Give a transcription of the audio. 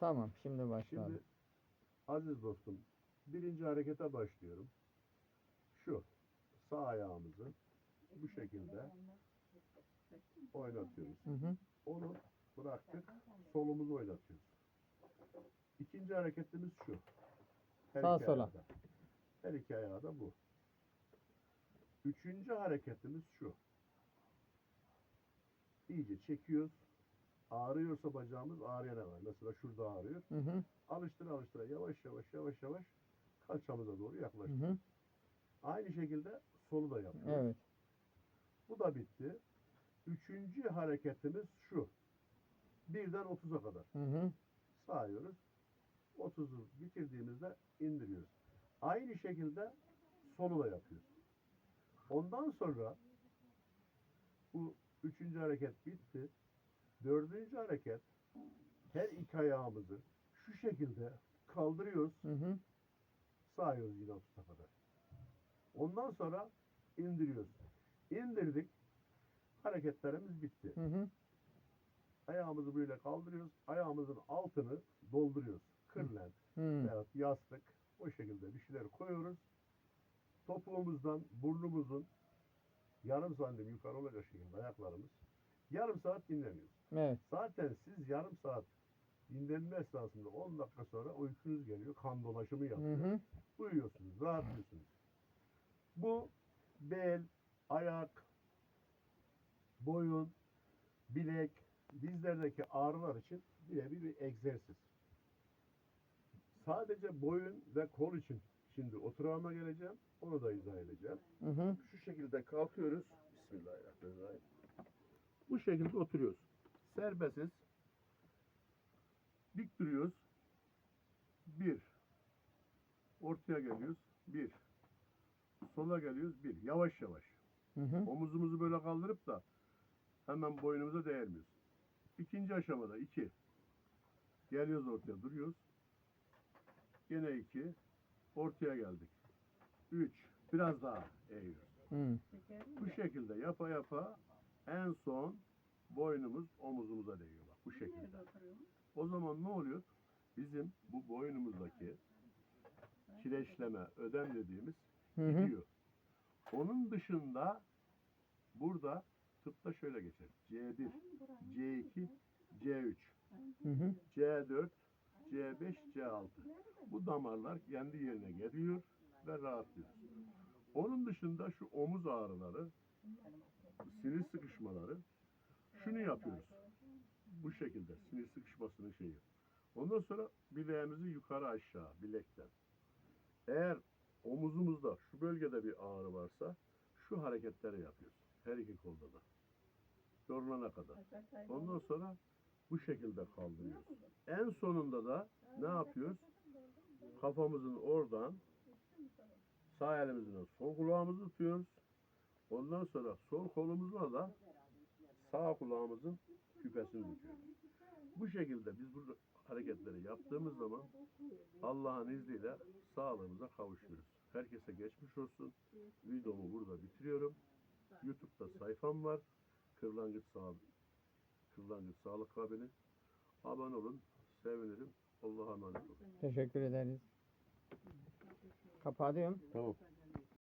Tamam şimdi başlayalım. Şimdi aziz dostum birinci harekete başlıyorum. Şu sağ ayağımızı bu şekilde oynatıyoruz. Hı hı. Onu bıraktık solumuzu oynatıyoruz. İkinci hareketimiz şu. Her Sağ iki sola. ayağda. Her iki ayağı da bu. Üçüncü hareketimiz şu. İyice çekiyoruz. Ağrıyorsa bacağımız ağrıyana var. Mesela şurada ağrıyor. Hı hı. Alıştıra alıştıra yavaş yavaş yavaş yavaş kalçamıza doğru Hı yaklaştık. hı. Aynı şekilde solu da yapıyoruz. Evet. Bu da bitti. Üçüncü hareketimiz şu. Birden 30'a kadar Hı hı. sayıyoruz. 30'u bitirdiğimizde indiriyoruz. Aynı şekilde solu da yapıyoruz. Ondan sonra bu üçüncü hareket bitti. Dördüncü hareket her iki ayağımızı şu şekilde kaldırıyoruz. Hı hı. Sayıyoruz yine 30'a kadar. Ondan sonra indiriyoruz. İndirdik. Hareketlerimiz bitti. Hı hı. Ayağımızı böyle kaldırıyoruz. Ayağımızın altını dolduruyoruz. Kırlent Hı. veyahut yastık o şekilde bir şeyler koyuyoruz. Topuğumuzdan burnumuzun yarım santim yukarı olacak şekilde ayaklarımız yarım saat dinleniyoruz. Evet. Zaten siz yarım saat dinlenme esnasında 10 dakika sonra uykunuz geliyor. Kan dolaşımı Hı yapıyor. hı. Uyuyorsunuz, rahatlıyorsunuz. Bu bel, ayak, boyun, bilek, dizlerdeki ağrılar için birebir bir egzersiz. Sadece boyun ve kol için şimdi oturağıma geleceğim. Onu da izah edeceğim. Hı hı. Şu şekilde kalkıyoruz. Bismillahirrahmanirrahim. Bu şekilde oturuyoruz. Serbestiz. Dik duruyoruz. Bir. Ortaya geliyoruz. Bir. Sola geliyoruz. Bir. Yavaş yavaş. Hı hı. Omuzumuzu böyle kaldırıp da hemen boynumuza değermiyoruz. İkinci aşamada iki. Geliyoruz ortaya duruyoruz. Gene iki. Ortaya geldik. Üç. Biraz daha eğiyoruz. Hı. Bu şekilde yapa yapa en son boynumuz omuzumuza değiyor bak bu şekilde. O zaman ne oluyor? Bizim bu boynumuzdaki kireçleme, ödem dediğimiz Hı hı. gidiyor. Onun dışında burada tıpta şöyle geçer. C1, C2, C3, Hı hı. C4, C5, C6. Bu damarlar kendi yerine geliyor ve rahatlıyor. Onun dışında şu omuz ağrıları, sinir sıkışmaları şunu yapıyoruz. Bu şekilde sinir sıkışmasının şeyi. Ondan sonra bileğimizi yukarı aşağı bilekten. Eğer omuzumuzda şu bölgede bir ağrı varsa şu hareketleri yapıyoruz. Her iki kolda da. Yorulana kadar. Ondan sonra bu şekilde kaldırıyoruz. En sonunda da ne yapıyoruz? Kafamızın oradan sağ elimizle sol kulağımızı tutuyoruz. Ondan sonra sol kolumuzla da sağ kulağımızın küpesini tutuyoruz. Bu şekilde biz bu hareketleri yaptığımız zaman Allah'ın izniyle sağlığımıza kavuşuyoruz. Herkese geçmiş olsun. Videomu burada bitiriyorum. YouTube'da sayfam var. Kırlangıç Sağlık Kırlangıç Sağlık Kabini. Abone olun. Sevinirim. Allah'a emanet olun. Teşekkür ederiz. Kapatıyorum. Tamam.